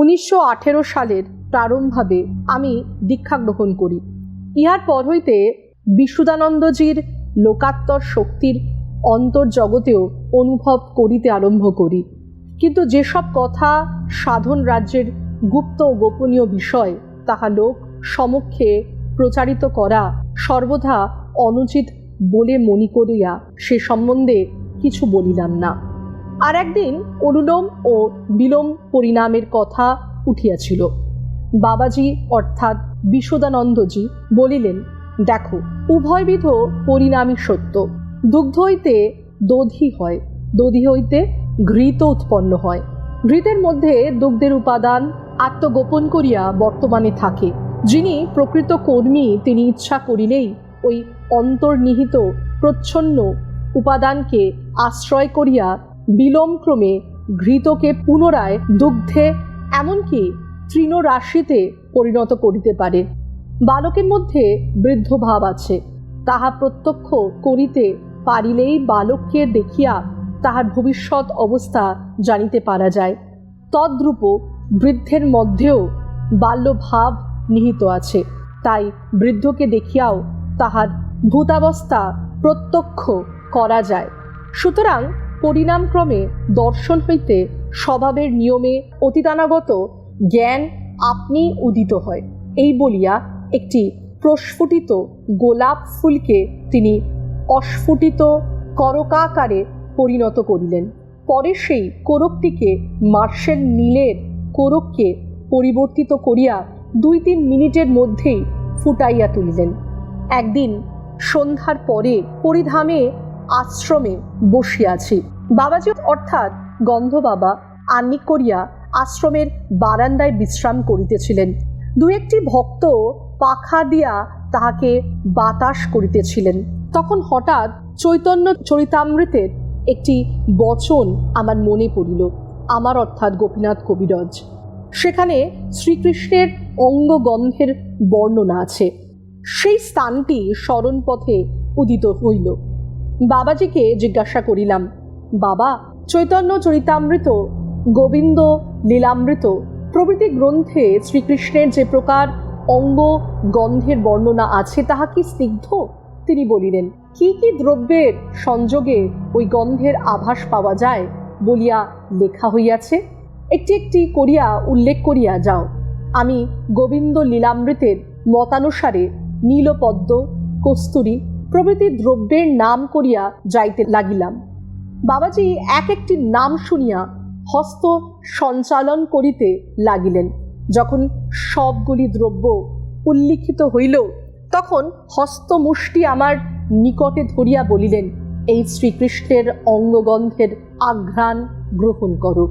উনিশশো আঠেরো সালের প্রারম্ভাবে আমি দীক্ষা গ্রহণ করি। ইহার পর হইতে বিশুদানন্দজির লোকাত্তর শক্তির অন্তর্জগতেও অনুভব করিতে আরম্ভ করি। কিন্তু যেসব কথা সাধন রাজ্যের গুপ্ত ও গোপনীয় বিষয়, তাহা লোক সমক্ষে প্রচারিত করা সর্বদা অনুচিত বলে মনে করিয়া সে সম্বন্ধে কিছু বলিলাম না। আর একদিন অনুলোম ও বিলোম পরিণামের কথা উঠিয়াছিল। বাবাজি অর্থাৎ বিশোদানন্দজি বলিলেন, দেখো, উভয়বিধ পরিণামই সত্য। দুগ্ধ হইতে দধি হয়, দধি হইতে ঘৃত উৎপন্ন হয়। ঘৃতের মধ্যে দুগ্ধের উপাদান আত্মগোপন করিয়া বর্তমানে থাকে। যিনি প্রকৃত কর্মী, তিনি ইচ্ছা করিলেই ওই অন্তর্নিহিত প্রচ্ছন্ন উপাদানকে আশ্রয় করিয়া বিলম্ক্রমে ঘৃতকে পুনরায় দুগ্ধে, এমনকি তৃণরাশিতে পরিণত করিতে পারে। বালকের মধ্যে বৃদ্ধ ভাব আছে। তাহা প্রত্যক্ষ করিতে পারিলেই বালককে দেখিয়া তাহার ভবিষ্যৎ অবস্থা জানিতে পারা যায়। তদ্রূপ বৃদ্ধের মধ্যেও বাল্যভাব নিহিত আছে। তাই বৃদ্ধকে দেখিয়াও তাহার ভূতাবস্থা প্রত্যক্ষ করা যায়। সুতরাং পরিণামক্রমে দর্শন হইতে স্বভাবের নিয়মে অতীতানাগত জ্ঞান আপনি উদিত হয়। এই বলিয়া একটি প্রস্ফুটিত গোলাপ ফুলকে তিনি অস্ফুটিত করকাকারে পরিণত করিলেন। পরে সেই কোরকটিকে মার্শেল নীলের কোরককে পরিবর্তিত করিয়া দুই তিন মিনিটের মধ্যেই ফুটাইয়া তুলিলেন। একদিন সন্ধ্যার পরে পরিধামে আশ্রমে বসিয়াছি বাবাজি অর্থাৎ গন্ধ বাবা আন্নিক করিয়া আশ্রমের বারান্দায় বিশ্রাম করিতেছিলেন। দু একটি ভক্ত পাখা দিয়া তাহাকে বাতাস করিতেছিলেন। তখন হঠাৎ চৈতন্য চরিতামৃতের একটি বচন আমার মনে পড়িল। আমার অর্থাৎ গোপীনাথ কবিরজ। সেখানে শ্রীকৃষ্ণের অঙ্গগন্ধের বর্ণনা আছে। সেই স্থানটি স্মরণপথে উদিত হইল। বাবাজিকে জিজ্ঞাসা করিলাম, বাবা, চৈতন্য চরিতামৃত, গোবিন্দ লীলামৃত প্রভৃতি গ্রন্থে শ্রীকৃষ্ণের যে প্রকার অঙ্গ গন্ধের বর্ণনা আছে তাহা কি স্নিগ্ধ? তিনি বলিলেন, কি কি দ্রব্যের সংযোগে ওই গন্ধের আভাস পাওয়া যায় বলিয়া লেখা হইয়াছে? একটি একটি করিয়া উল্লেখ করিয়া যাও। আমি গোবিন্দ লীলামৃতের মতানুসারে নীলপদ্ম, কস্তুরী প্রভৃতি দ্রব্যের নাম করিয়া যাইতে লাগিলাম। বাবাজি এক একটি নাম শুনিয়া হস্ত সঞ্চালন করিতে লাগিলেন। যখন সবগুলি দ্রব্য উল্লিখিত হইল, তখন হস্তমুষ্টি আমার নিকটে ধরিয়া বলিলেন, এই শ্রীকৃষ্ণের অঙ্গগন্ধের আঘ্রাণ গ্রহণ করো।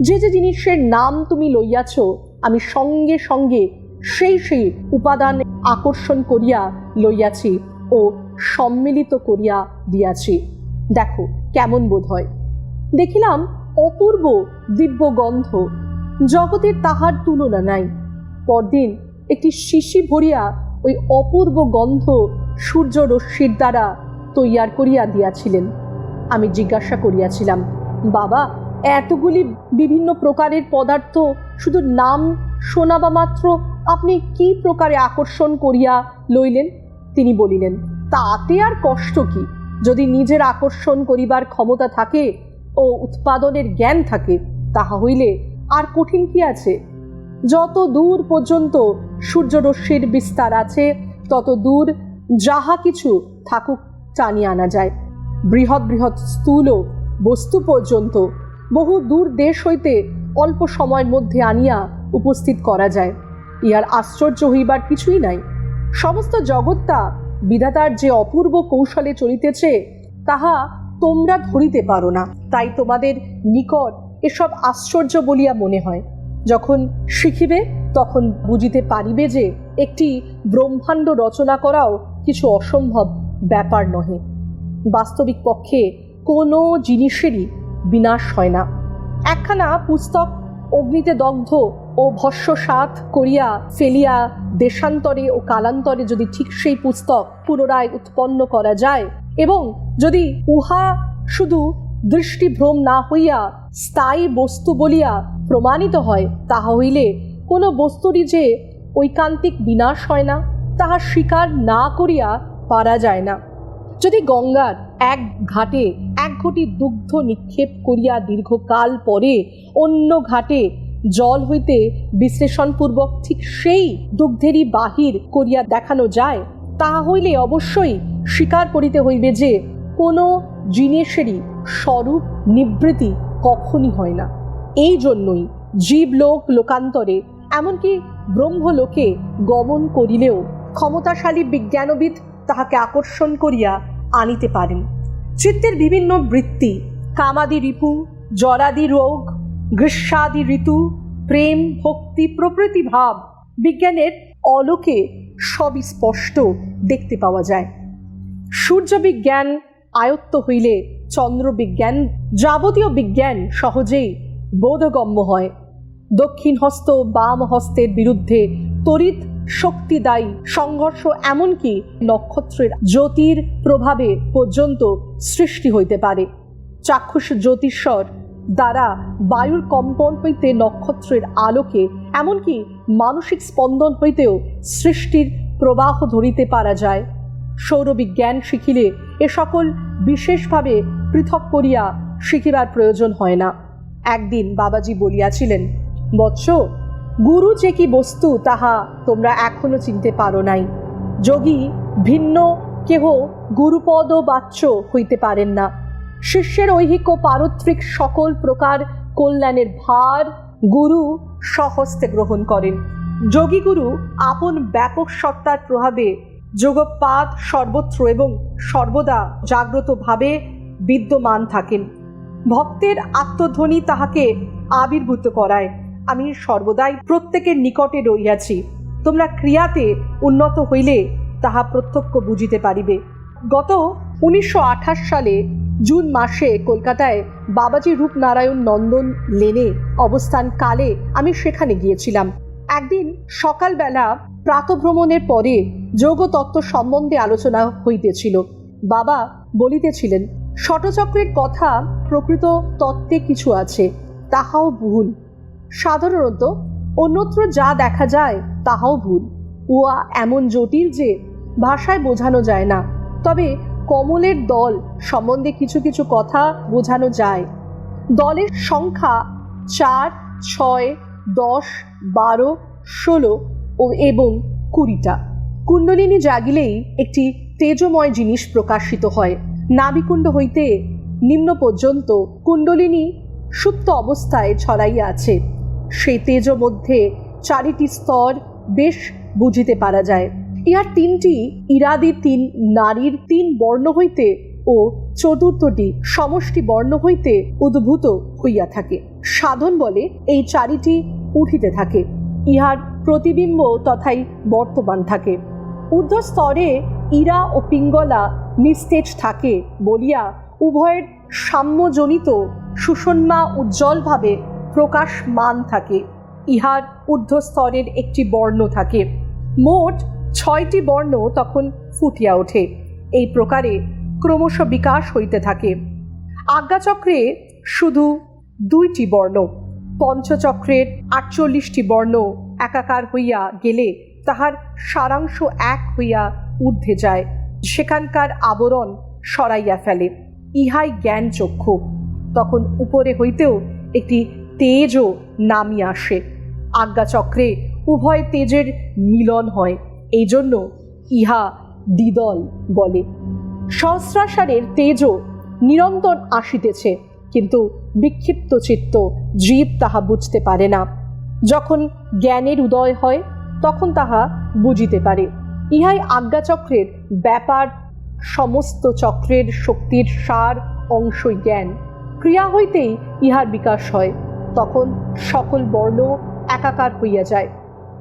যে যে জিনিসের নাম তুমি লইয়াছ, আমি সঙ্গে সঙ্গে সেই সেই উপাদান আকর্ষণ করিয়া লইয়াছি। ও সম্মিলিত করিয়া দিয়াছি। দেখো কেমন বোধ হয়। দেখিলাম অপূর্ব দিব্য গন্ধ জগতের তাহার তুলনা নাই। পরদিন একটি শিশি ভরিয়া ওই অপূর্ব গন্ধ সূর্য রশ্মির দ্বারা তৈয়ার করিয়া দিয়াছিলেন। আমি জিজ্ঞাসা করিয়াছিলাম, বাবা, এতগুলি বিভিন্ন প্রকারের পদার্থ, শুধু নাম শোনাবা মাত্র আপনি কি প্রকারে আকর্ষণ করিয়া লইলেন? তিনি বলিলেন, তাতে আর কষ্ট কি? যদি নিজের আকর্ষণ করিবার ক্ষমতা থাকে ও উৎপাদনের জ্ঞান থাকে, তাহা হইলে আর কঠিন কি আছে? যত দূর পর্যন্ত সূর্যরশ্মির বিস্তার আছে, তত দূর যাহা কিছু থাকুক টানিয়ে আনা যায়। বৃহৎ বৃহৎ স্থূল বস্তু পর্যন্ত বহু দূর দেশ হইতে অল্প সময়ের মধ্যে আনিয়া উপস্থিত করা যায়। ইহার আশ্চর্য হইবার কিছুই নাই। সমস্ত জগৎটা বিধাতার যে অপূর্ব কৌশলে চলিতেছে, তাহা তোমরা ধরিতে পারো না। তাই তোমাদের নিকট এসব আশ্চর্য বলিয়া মনে হয়। যখন শিখিবে, তখন বুঝিতে পারিবে যে একটি ব্রহ্মাণ্ড রচনা করাও কিছু অসম্ভব ব্যাপার নহে। বাস্তবিক পক্ষে কোনো জিনিসেরই বিনাশ হয় না। একখানা পুস্তক অগ্নিতে দগ্ধ ও ভস্যসাত করিয়া ফেলিয়া দেশান্তরে ও কালান্তরে যদি ঠিক সেই পুস্তক পুনরায় উৎপন্ন করা যায় এবং যদি উহা শুধু দৃষ্টিভ্রম না হইয়া স্থায়ী বস্তু বলিয়া প্রমাণিত হয়, তাহা হইলে কোনো বস্তুরই যে ঐকান্তিক বিনাশ হয় না, তাহা স্বীকার না করিয়া পারা যায় না। যদি গঙ্গার এক ঘাটে এক ঘটি দুগ্ধ নিক্ষেপ করিয়া দীর্ঘকাল পরে অন্য ঘাটে জল হইতে বিশ্লেষণপূর্বক ঠিক সেই দুগ্ধেরই বাহির করিয়া দেখানো যায় তাহা হইলে অবশ্যই স্বীকার করিতে হইবে যে কোনো জিনিসেরই স্বরূপ নিবৃত্তি কখনই হয় না। এই জন্যই জীবলোক লোকান্তরে, এমনকি ব্রহ্মলোকে গমন করিলেও ক্ষমতাশালী বিজ্ঞানবিদ তাহাকে আকর্ষণ করিয়া আনিতে পারেন। চিত্তের বিভিন্ন বৃত্তি, কামাদি রিপু, জরাদি রোগ গ্রীষ্মাদি ঋতু, প্রেম, ভক্তি, প্রভৃতি ভাব বিজ্ঞানের অলোকে সবই স্পষ্ট দেখতে পাওয়া যায়। সূর্য বিজ্ঞান আয়ত্ত হইলে চন্দ্রবিজ্ঞান যাবতীয় বিজ্ঞান সহজেই বোধগম্য হয়। দক্ষিণ হস্ত, বাম হস্তের বিরুদ্ধে তড়িৎ শক্তিদায়ী সংঘর্ষ এমনকি নক্ষত্রের জ্যোতির প্রভাবে পর্যন্ত সৃষ্টি হইতে পারে। চাক্ষুষ জ্যোতিষর দ্বারা বায়ুর কম্পন হইতে নক্ষত্রের আলোকে, এমনকি মানসিক স্পন্দন হইতেও সৃষ্টির প্রবাহ ধরিতে পারা যায়। সৌরবিজ্ঞান শিখিলে এ সকল বিশেষভাবে পৃথক করিয়া শিখিবার প্রয়োজন হয় না। একদিন বাবাজি বলিয়াছিলেন, বৎস, গুরু যে কি বস্তু তাহা তোমরা এখনও চিনতে পারো নাই। যোগী ভিন্ন কেহ গুরুপদ বাচ্য হইতে পারেন না। শিষ্যের ঐহিক ও পারত্রিক সকল প্রকার কল্যাণের ভার গুরু সহস্তে গ্রহণ করেন। যোগীগুরু আপন ব্যাপক সত্তার প্রভাবে যোগপাত সর্বত্র এবং সর্বদা জাগ্রতভাবে বিদ্যমান থাকেন। ভক্তের আত্মধ্বনি তাহাকে আবির্ভূত করায়। আমি সর্বদাই প্রত্যেকের নিকটে রইয়াছি তোমরা ক্রিয়াতে উন্নত হইলে তাহা প্রত্যক্ষ বুঝিতে পারিবে। গত উনিশশো আঠাশ সালে জুন মাসে কলকাতায় বাবাজি রূপনারায়ণ নন্দন লেনে অবস্থান কালে আমি সেখানে গিয়েছিলাম। একদিন সকালবেলা প্রাতভ্রমণের পরে যোগতত্ত্ব সম্বন্ধে আলোচনা হইতেছিল। বাবা বলিতেছিলেন ষটচক্রের কথা প্রকৃত তত্ত্বে কিছু আছে, তাহাও ভুল। সাধারণত অন্যত্র যা দেখা যায়, তাহাও ভুল। উহা এমন জটিল যে ভাষায় বোঝানো যায় না। তবে কমলের দল সম্বন্ধে কিছু কিছু কথা বোঝানো যায়। দলের সংখ্যা চার, ছয়, দশ, বারো, ষোলো ও এবং কুড়িটা। কুণ্ডলিনী জাগিলেই একটি তেজময় জিনিস প্রকাশিত হয়। নাবিকুণ্ড হইতে নিম্ন পর্যন্ত কুণ্ডলিনী সুপ্ত অবস্থায় ছড়াইয়া আছে। সেই তেজ মধ্যে চারিটি স্তর বেশ বুঝিতে পারা যায়। ইহার তিনটি ইরাদি তিন নারীর তিন বর্ণ হইতে ও চতুর্থটি সমষ্টি বর্ণ হইতে উদ্ভূত হইয়া থাকে। সাধন বলে এই চারিটি উঠিতে থাকে। ইহার প্রতিবিম্ব তথাই বর্তমান থাকে। ঊর্ধ্ব স্তরে ইরা ও পিঙ্গলা নিস্তেজ থাকে বলিয়া উভয়ের সাম্যজনিত সুষন্মা উজ্জ্বলভাবে প্রকাশমান থাকে। ইহার ঊর্ধ্ব স্তরের একটি বর্ণ থাকে। মোট ছয়টি বর্ণ তখন ফুটিয়া ওঠে। এই প্রকারে ক্রমশ বিকাশ হইতে থাকে। আজ্ঞাচক্রে শুধু দুইটি বর্ণ, পঞ্চচক্রের আটচল্লিশটি বর্ণ একাকার হইয়া গেলে তাহার সারাংশ এক হইয়া ঊর্ধ্বে যায়। সেখানকার আবরণ সরাইয়া ফেলে। ইহাই জ্ঞান চক্ষু তখন উপরে হইতেও একটি তেজও নামিয়া আসে। আজ্ঞাচক্রে উভয় তেজের মিলন হয়। এই জন্য ইহা দ্বিদল বলে। সহস্রাসারের তেজও নিরন্তর আসিতেছে, কিন্তু বিক্ষিপ্ত চিত্ত জীব তাহা বুঝতে পারে না। যখন জ্ঞানের উদয় হয়, তখন তাহা বুঝিতে পারে। ইহাই আজ্ঞাচক্রের ব্যাপার, সমস্ত চক্রের শক্তির সার অংশই জ্ঞান। ক্রিয়া হইতেই ইহার বিকাশ হয়, তখন সকল বর্ণ একাকার হইয়া যায়।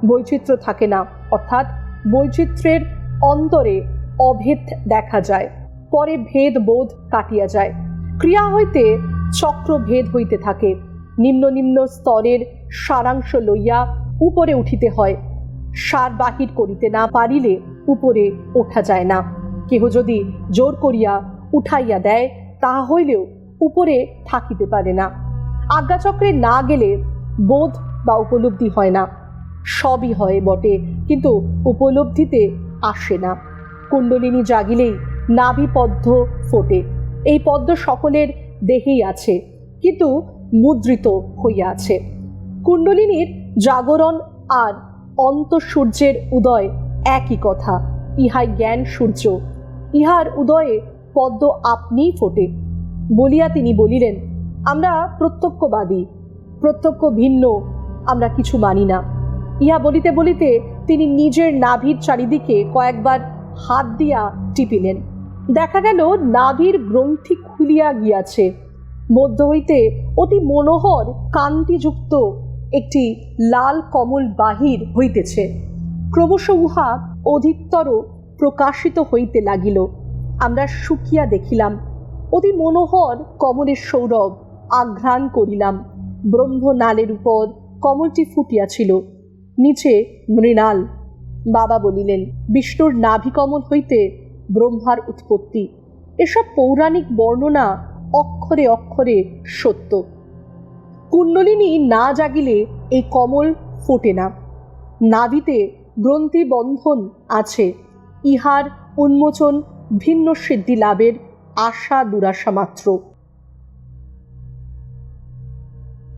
বৈচিত্র্য থাকে না, অর্থাৎ বৈচিত্র্যের অন্তরে অভেদ দেখা যায়, পরে ভেদ বোধ কাটিয়া যায়। ক্রিয়া হইতে চক্র ভেদ হইতে থাকে। নিম্ন নিম্ন স্তরের সারাংশ লইয়া উপরে উঠিতে হয়। সার বাহির করিতে না পারিলে উপরে ওঠা যায় না। কেহ যদি জোর করিয়া উঠাইয়া দেয়, তাহা হইলেও উপরে থাকিতে পারে না। আজ্ঞাচক্রে না গেলে বোধ বা উপলব্ধি হয় না। সবই হয় বটে, কিন্তু উপলব্ধিতে আসে না। কুণ্ডলিনী জাগিলেই নাভি পদ্ম ফোটে। এই পদ্ম সকলের দেহেই আছে, কিন্তু মুদ্রিত হইয়া আছে। কুণ্ডলিনীর জাগরণ আর অন্তঃসূর্যের উদয় একই কথা, ইহাই জ্ঞান সূর্য। ইহার উদয়ে পদ্ম আপনিই ফোটে। বলিয়া তিনি বলিলেন, আমরা প্রত্যক্ষবাদী, প্রত্যক্ষ ভিন্ন, আমরা কিছু মানি না। ইহা বলিতে বলিতে তিনি নিজের নাভির চারিদিকে কয়েকবার হাত দিয়া টিপিলেন। দেখা গেল নাভির গ্রন্থি খুলিয়া গিয়াছে। মধ্য হইতে অতি মনোহর কান্তিযুক্ত একটি লাল কমল বাহির হইতেছে। ক্রমশ উহা অধিকতর প্রকাশিত হইতে লাগিল। আমরা শুকিয়া দেখিলাম। অতি মনোহর কমলের সৌরভ আঘ্রাণ করিলাম। ব্রহ্মনালের উপর কমলটি ফুটিয়াছিল। নিচে মৃণাল। বাবা বলিলেন, বিষ্ণুর নাভিকমল হইতে ব্রহ্মার উৎপত্তি। এসব পৌরাণিক বর্ণনা অক্ষরে অক্ষরে সত্য। কুণ্ডলিনী না জাগিলে এই কমল ফোটে না। নাভিতে গ্রন্থি বন্ধন আছে। ইহার উন্মোচন ভিন্ন সিদ্ধি লাভের আশা দুরাশা মাত্র।